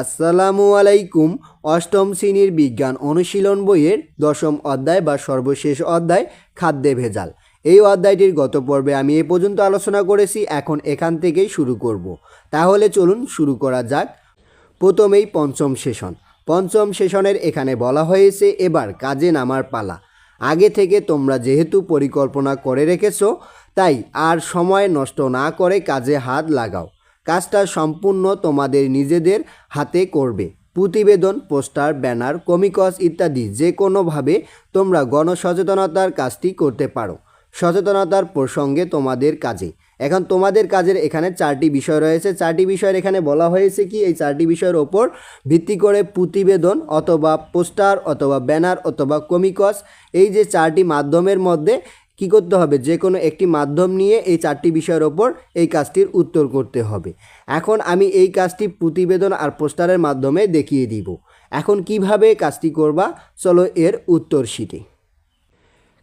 আসসালামু আলাইকুম, অষ্টম শ্রেণির বিজ্ঞান অনুশীলন বইয়ের দশম অধ্যায় বা সর্বশেষ অধ্যায়, খাদ্যে ভেজাল। এই অধ্যায়টির গত পর্বে আমি এ পর্যন্ত আলোচনা করেছি, এখন এখান থেকেই শুরু করব। তাহলে চলুন শুরু করা যাক। প্রথমেই পঞ্চম সেশন। পঞ্চম সেশনের এখানে বলা হয়েছে, এবার কাজে নামার পালা। আগে থেকে তোমরা যেহেতু পরিকল্পনা করে রেখেছো, তাই আর সময় নষ্ট না করে কাজে হাত লাগাও। কাজটা সম্পূর্ণ তোমাদের নিজেদের হাতে করবে। প্রতিবেদন, পোস্টার, ব্যানার, কমিকস ইত্যাদি যে কোনোভাবে তোমরা গণসচেতনতার কাজটি করতে পারো। সচেতনতার প্রসঙ্গে তোমাদের কাজে। এখন তোমাদের কাজের এখানে চারটি বিষয় রয়েছে। চারটি বিষয়ের এখানে বলা হয়েছে কি, এই চারটি বিষয়ের ওপর ভিত্তি করে প্রতিবেদন অথবা পোস্টার অথবা ব্যানার অথবা কমিকস, এই যে চারটি মাধ্যমের মধ্যে কি করতে হবে? যে কোনো একটি মাধ্যম নিয়ে এই চারটি বিষয়ের ওপর এই কাজটির উত্তর করতে হবে। এখন আমি এই কাজটি প্রতিবেদন আর পোস্টারের মাধ্যমে দেখিয়ে দিব। এখন কীভাবে কাজটি করবা? চলো এর উত্তর শিটে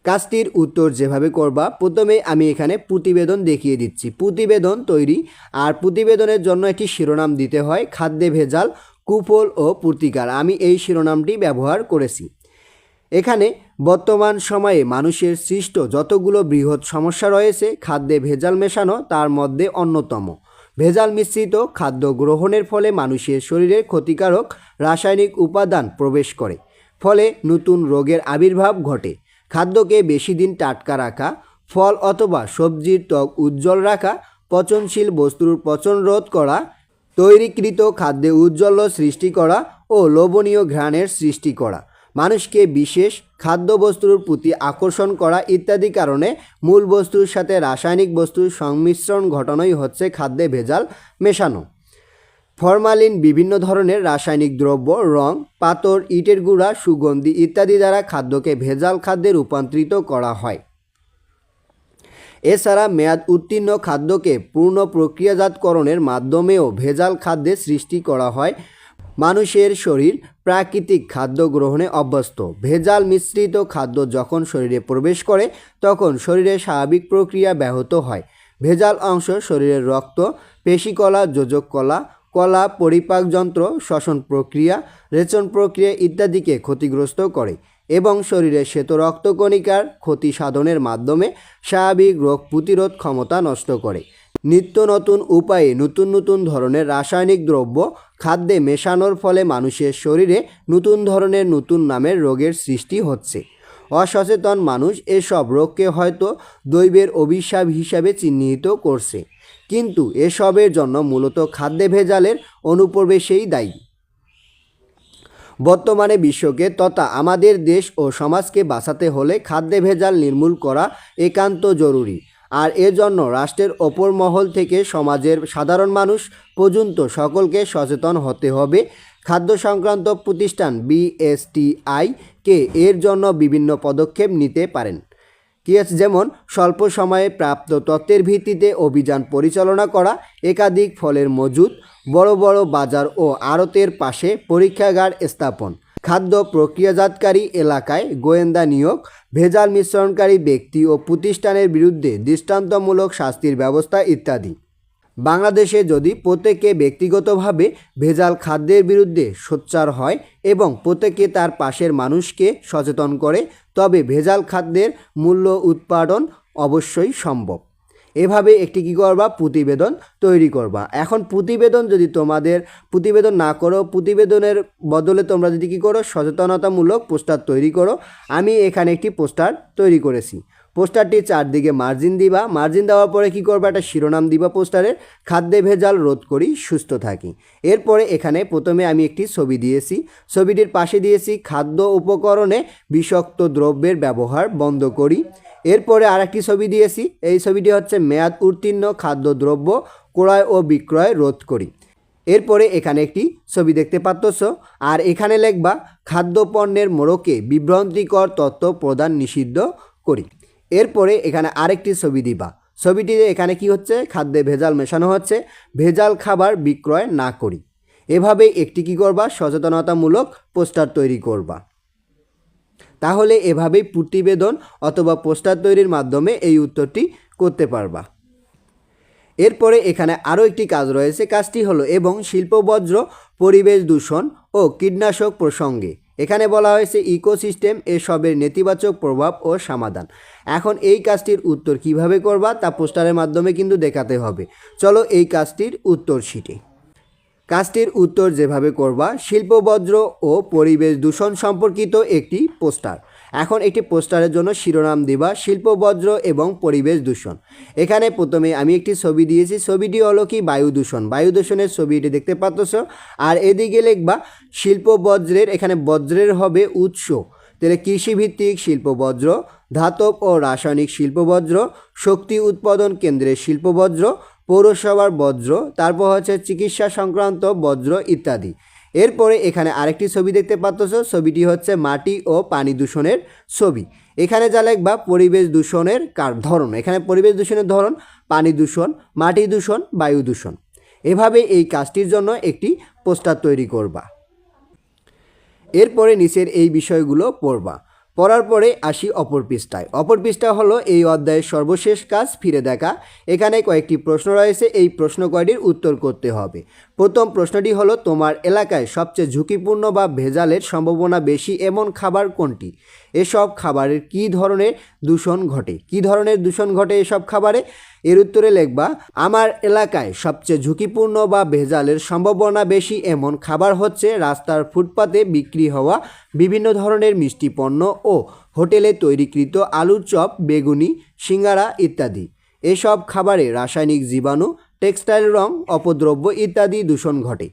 কাজটির উত্তর যেভাবে করবা প্রথমে আমি এখানে প্রতিবেদন দেখিয়ে দিচ্ছি। প্রতিবেদন তৈরি আর প্রতিবেদনের জন্য একটি শিরোনাম দিতে হয়, খাদ্যে ভেজাল, কুফল ও প্রতিকার। আমি এই শিরোনামটি ব্যবহার করেছি। এখানে বর্তমান সময়ে মানুষের সৃষ্ট যতগুলো বৃহৎ সমস্যা রয়েছে, খাদ্যে ভেজাল মেশানো তার মধ্যে অন্যতম। ভেজাল মিশ্রিত খাদ্য গ্রহণের ফলে মানুষের শরীরে ক্ষতিকারক রাসায়নিক উপাদান প্রবেশ করে, ফলে নতুন রোগের আবির্ভাব ঘটে। খাদ্যকে বেশি দিন টাটকা রাখা, ফল অথবা সবজির ত্বক উজ্জ্বল রাখা, পচনশীল বস্তুর পচন রোধ করা, তৈরিকৃত খাদ্যে উজ্জ্বল সৃষ্টি করা ও লোভনীয় ঘ্রাণের সৃষ্টি করা। মানুষকে বিশেষ খাদ্যবস্তুর প্রতি আকর্ষণ করা ইত্যাদি কারণে মূল বস্তুর সাথে রাসায়নিক বস্তুর সংমিশ্রণ ঘটানোই হচ্ছে খাদ্যে ভেজাল মেশানো। ফরমালিন বিভিন্ন ধরনের রাসায়নিক দ্রব্য, রং পাতর ইটের গুঁড়া, সুগন্ধি ইত্যাদি দ্বারা খাদ্যকে ভেজাল খাদ্যে রূপান্তরিত করা হয়। এছাড়া মেয়াদ উত্তীর্ণ খাদ্যকে পূর্ণ প্রক্রিয়াজাতকরণের মাধ্যমেও ভেজাল খাদ্যে সৃষ্টি করা হয় মানুষের শরীর প্রাকৃতিক খাদ্য গ্রহণে অভ্যস্ত। ভেজাল মিশ্রিত খাদ্য যখন শরীরে প্রবেশ করে, তখন শরীরের স্বাভাবিক প্রক্রিয়া ব্যাহত হয়। ভেজাল অংশ শরীরের রক্ত, পেশিকলা যোজক কলা কলা পরিপাক যন্ত্র, শ্বসন প্রক্রিয়া, রেচন প্রক্রিয়া ইত্যাদিকে ক্ষতিগ্রস্ত করে এবং শরীরে শ্বেত রক্তকণিকার ক্ষতি সাধনের মাধ্যমে স্বাভাবিক রোগ প্রতিরোধ ক্ষমতা নষ্ট করে। নিত্য নতুন উপায়ে নতুন নতুন ধরনের রাসায়নিক দ্রব্য খাদ্যে মেশানোর ফলে মানুষের শরীরে নতুন ধরনের নতুন নামের রোগের সৃষ্টি হচ্ছে। অসচেতন মানুষ এসব রোগকে হয়তো দৈবের অভিশাপ হিসাবে চিহ্নিত করছে, কিন্তু এসবের জন্য মূলত খাদ্যে ভেজালের অনুপ্রবেশেই দায়ী। বর্তমানে বিশ্বকে তথা আমাদের দেশ ও সমাজকে বাঁচাতে হলে খাদ্যে ভেজাল নির্মূল করা একান্ত জরুরি। আর এজন্য রাষ্ট্রের ওপর মহল থেকে সমাজের সাধারণ মানুষ পর্যন্ত সকলকে সচেতন হতে হবে। খাদ্য সংক্রান্ত প্রতিষ্ঠান বিএসটিআই কে এর জন্য বিভিন্ন পদক্ষেপ নিতে পারেন। কি আছে যেমন, স্বল্প সময়ে প্রাপ্ত তথ্যের ভিত্তিতে অভিযান পরিচালনা করা, একাধিক ফলের মজুদ বড় বড় বাজার ও আড়তের পাশে পরীক্ষাগার স্থাপন। খাদ্য প্রক্রিয়াজাতকারী এলাকায় গোয়েন্দা নিয়োগ, ভেজাল মিশ্রণকারী ব্যক্তি ও প্রতিষ্ঠানের বিরুদ্ধে দৃষ্টান্তমূলক শাস্তির ব্যবস্থা ইত্যাদি। বাংলাদেশে যদি প্রত্যেকে ব্যক্তিগতভাবে ভেজাল খাদ্যের বিরুদ্ধে সোচ্চার হয় এবং প্রত্যেকে তার পাশের মানুষকে সচেতন করে, তবে ভেজাল খাদ্যের মূল্য উৎপাদন অবশ্যই সম্ভব। এভাবে একটি কী করবা? প্রতিবেদন তৈরি করবা। এখন প্রতিবেদন যদি তোমাদের প্রতিবেদন না করো, প্রতিবেদনের বদলে তোমরা যদি কী করো? সচেতনতামূলক পোস্টার তৈরি করো। আমি এখানে একটি পোস্টার তৈরি করেছি। পোস্টারটি চারদিকে মার্জিন দিবা। মার্জিন দেওয়ার পরে কী করবা? একটা শিরোনাম দিবা পোস্টারের খাদ্যে ভেজাল রোধ করি, সুস্থ থাকি। এরপরে এখানে প্রথমে আমি একটি ছবি দিয়েছি। ছবিটির পাশে দিয়েছি খাদ্য উপকরণে বিষাক্ত দ্রব্যের ব্যবহার বন্ধ করি। এরপরে আরেকটি ছবি দিয়েছি। এই ছবিটি হচ্ছে মেয়াদ উত্তীর্ণ খাদ্যদ্রব্য ক্রয় ও বিক্রয় রোধ করি। এরপরে এখানে একটি ছবি দেখতে পাচ্ছ। আর এখানে লেখবা খাদ্য পণ্যের মোড়কে বিভ্রান্তিকর তথ্য প্রদান নিষিদ্ধ করি। এরপরে এখানে আরেকটি ছবি দিবা। ছবিটিতে এখানে কি হচ্ছে? খাদ্যে ভেজাল মেশানো হচ্ছে। ভেজাল খাবার বিক্রয় না করি। এভাবে একটি কী করবা? সচেতনতামূলক পোস্টার তৈরি করবা। তাহলে এভাবেই প্রতিবেদন অথবা পোস্টার তৈরির মাধ্যমে এই উত্তরটি করতে পারবা। এরপরে এখানে আরও একটি কাজ রয়েছে। কাজটি হলো এবং শিল্প বজ্র পরিবেশ দূষণ ও কীটনাশক প্রসঙ্গে। এখানে বলা হয়েছে ইকোসিস্টেম এসবের নেতিবাচক প্রভাব ও সমাধান। এখন এই কাজটির উত্তর কীভাবে করবা তা পোস্টারের মাধ্যমে কিন্তু দেখাতে হবে। চলো এই কাজটির উত্তর শিটে কাজটির উত্তর যেভাবে করবা শিল্পবজ্র ও পরিবেশ দূষণ সম্পর্কিত একটি পোস্টার। এখন একটি পোস্টারের জন্য শিরোনাম দিবা, শিল্প, বজ্র এবং পরিবেশ দূষণ। এখানে প্রথমে আমি একটি ছবি দিয়েছি, ছবিটি হলো কি? বায়ু দূষণ। বায়ু দূষণের ছবিটি দেখতে পাচ্ছ আর এদিকে লিখবা শিল্পবজ্রের এখানে বজ্রের হবে উৎস। তাহলে কৃষিভিত্তিক শিল্প বজ্র, ধাতব ও রাসায়নিক শিল্প বজ্র, শক্তি উৎপাদন কেন্দ্রের শিল্প বজ্র, পৌরসভার বজ্র, তারপর হচ্ছে চিকিৎসা সংক্রান্ত বজ্র ইত্যাদি। এরপরে এখানে আরেকটি ছবি দেখতে পাচ্ছ। ছবিটি হচ্ছে মাটি ও পানি দূষণের ছবি। এখানে যা লিখবা, পরিবেশ দূষণের কার, ধরন। এখানে পরিবেশ দূষণের ধরন, পানি দূষণ, মাটি দূষণ, বায়ু দূষণ। এভাবে এই কাজটির জন্য একটি পোস্টার তৈরি করবা। এরপরে নিচের এই বিষয়গুলো পড়বা। পড়ার পরে আসি অপর পৃষ্ঠায়। অপর পৃষ্ঠা হলো এই অধ্যায়ের সর্বশেষ কাজ, ফিরে দেখা। এখানে কয়েকটি প্রশ্ন রয়েছে। এই প্রশ্ন কয়টির উত্তর করতে হবে। প্রথম প্রশ্নটি হলো, তোমার এলাকায় সবচেয়ে ঝুঁকিপূর্ণ বা ভেজালের সম্ভাবনা বেশি এমন খাবার কোনটি? এসব খাবারের কী ধরনের দূষণ ঘটে? কী ধরনের দূষণ ঘটে এসব খাবারে? এর উত্তরে লেখবা, আমার এলাকায় সবচেয়ে ঝুঁকিপূর্ণ বা ভেজালের সম্ভাবনা বেশি এমন খাবার হচ্ছে রাস্তার ফুটপাতে বিক্রি হওয়া বিভিন্ন ধরনের মিষ্টি পণ্য ও হোটেলে তৈরিকৃত আলুর চপ, বেগুনি, সিঙ্গারা ইত্যাদি। এসব খাবারে রাসায়নিক জীবাণু টেক্সটাইল রং, অপদ্রব্য ইত্যাদি দূষণ ঘটে।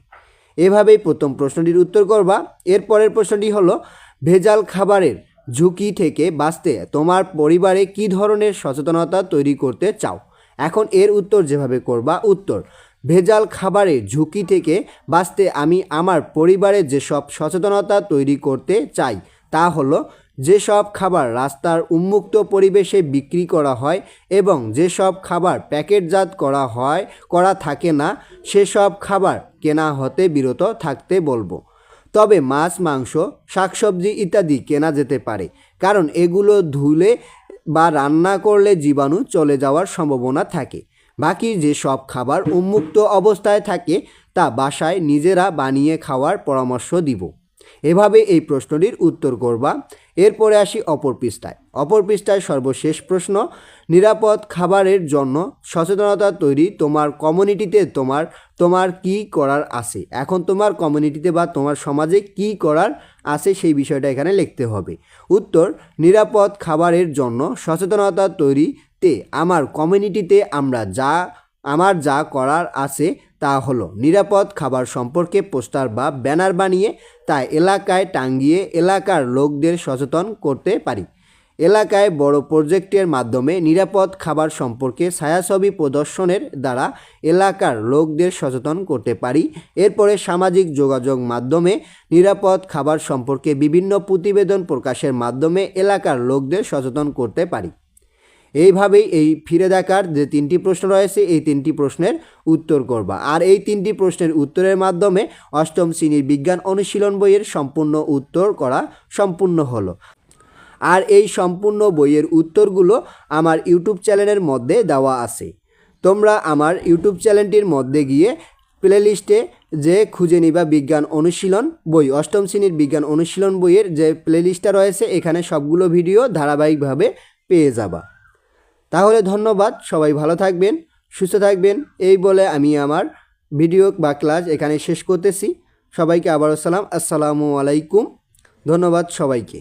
এভাবেই প্রথম প্রশ্নটির উত্তর করবা। এরপরের প্রশ্নটি হলো, ভেজাল খাবারের ঝুঁকি থেকে বাঁচতে তোমার পরিবারে কী ধরনের সচেতনতা তৈরি করতে চাও? এখন এর উত্তর যেভাবে করবা, উত্তর, ভেজাল খাবারের ঝুঁকি থেকে বাঁচতে আমি আমার পরিবারে যেসব সচেতনতা তৈরি করতে চাই, তা হলো যেসব খাবার রাস্তার উন্মুক্ত পরিবেশে বিক্রি করা হয় এবং যেসব খাবার প্যাকেটজাত করা হয়, করা থাকে না, সেসব খাবার কেনা হতে বিরত থাকতে বলব। তবে মাছ, মাংস, শাকসবজি ইত্যাদি কেনা যেতে পারে, কারণ এগুলো ধুলে বা রান্না করলে জীবাণু চলে যাওয়ার সম্ভাবনা থাকে। বাকি যে সব খাবার উন্মুক্ত অবস্থায় থাকে, তা বাসায় নিজেরা বানিয়ে খাওয়ার পরামর্শ দিব। এভাবে এই প্রশ্নটির উত্তর করবা। এরপরে আসি অপর পৃষ্ঠায়। অপর পৃষ্ঠায় সর্বশেষ প্রশ্ন, নিরাপদ খাবারের জন্য সচেতনতা তৈরি তোমার কমিউনিটিতে তোমার তোমার কি করার আছে? এখন তোমার কমিউনিটিতে বা তোমার সমাজে কি করার আছে সেই বিষয়টা এখানে লিখতে হবে। উত্তর, নিরাপদ খাবারের জন্য সচেতনতা তৈরিতে আমার কমিউনিটিতে আমরা যা, আমার যা করার আছে তা হলো, নিরাপদ খাবার সম্পর্কে পোস্টার বা ব্যানার বানিয়ে তা এলাকায় টাঙ্গিয়ে এলাকার লোকদের সচেতন করতে পারি। এলাকায় বড় প্রজেক্টের মাধ্যমে নিরাপদ খাবার সম্পর্কে ছায়াছবি প্রদর্শনের দ্বারা এলাকার লোকদের সচেতন করতে পারি। এরপরে সামাজিক যোগাযোগ মাধ্যমে নিরাপদ খাবার সম্পর্কে বিভিন্ন প্রতিবেদন প্রকাশের মাধ্যমে এলাকার লোকদের সচেতন করতে পারি। এইভাবেই এই ফিরে দেখার যে তিনটি প্রশ্ন রয়েছে, এই তিনটি প্রশ্নের উত্তর করবা। আর এই তিনটি প্রশ্নের উত্তরের মাধ্যমে অষ্টম শ্রেণির বিজ্ঞান অনুশীলন বইয়ের সম্পূর্ণ উত্তর করা সম্পূর্ণ হলো। আর এই সম্পূর্ণ বইয়ের উত্তরগুলো আমার ইউটিউব চ্যানেলের মধ্যে দেওয়া আছে। তোমরা আমার ইউটিউব চ্যানেলটির মধ্যে গিয়ে প্লেলিস্টে যে খুঁজে নিবা বিজ্ঞান অনুশীলন বই, অষ্টম শ্রেণির বিজ্ঞান অনুশীলন বইয়ের যে প্লেলিস্টটা রয়েছে, এখানে সবগুলো ভিডিও ধারাবাহিকভাবে পেয়ে যাবা। তাহলে ধন্যবাদ, সবাই ভালো থাকবেন, সুস্থ থাকবেন। এই বলে আমি আমার ভিডিও বা ক্লাস এখানে শেষ করতেছি। সবাইকে আবারও সালাম, আসসালামু আলাইকুম। ধন্যবাদ সবাইকে।